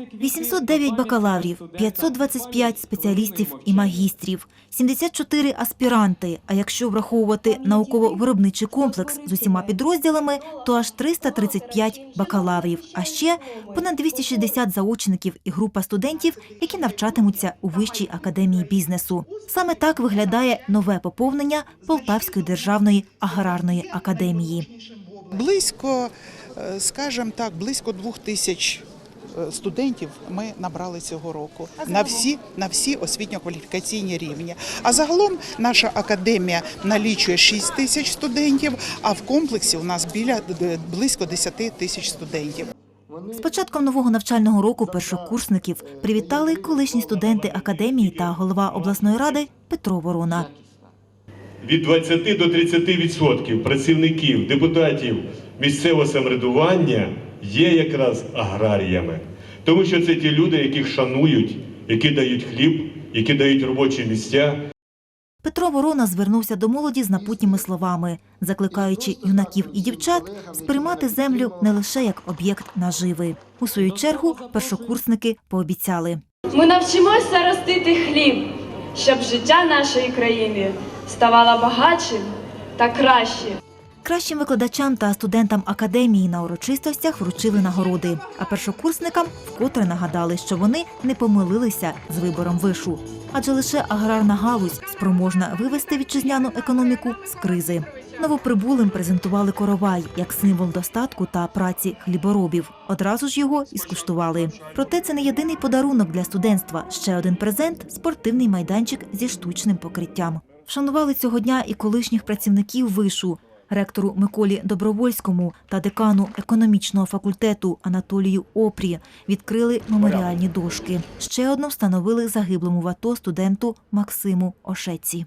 809 бакалаврів, 525 спеціалістів і магістрів, 74 аспіранти. А якщо враховувати науково-виробничий комплекс з усіма підрозділами, то аж 335 бакалаврів. А ще понад 260 заочників і група студентів, які навчатимуться у вищій академії бізнесу. Саме так виглядає нове поповнення Полтавської державної аграрної академії. Близько, е, скажімо так, близько двох тисяч студентів ми набрали цього року на всі, на всі освітньо-кваліфікаційні рівні. А загалом наша академія налічує 6 тисяч студентів, а в комплексі у нас біля е, близько 10 тисяч студентів. З початком нового навчального року першокурсників привітали колишні студенти академії та голова обласної ради Петро Ворона. від 20 до 30 відсотків працівників, депутатів місцевого самоврядування є якраз аграріями. Тому що це ті люди, яких шанують, які дають хліб, які дають робочі місця. Петро Ворона звернувся до молоді з напутніми словами, закликаючи юнаків і дівчат сприймати землю не лише як об'єкт наживи. У свою чергу першокурсники пообіцяли. Ми навчимося ростити хліб, щоб життя нашої країни ставало багатшим та кращим. Кращим викладачам та студентам академії на урочистостях вручили нагороди, а першокурсникам вкотре нагадали, що вони не помилилися з вибором вишу, адже лише аграрна галузь спроможна вивести вітчизняну економіку з кризи. Новоприбулим презентували коровай як символ достатку та праці хліборобів. Одразу ж його і скуштували. Проте це не єдиний подарунок для студентства. Ще один презент спортивний майданчик зі штучним покриттям. Вшанували цього дня і колишніх працівників вишу. Ректору Миколі Добровольському та декану економічного факультету Анатолію Опрі відкрили меморіальні дошки. Ще одну встановили загиблому в АТО студенту Максиму Ошеці.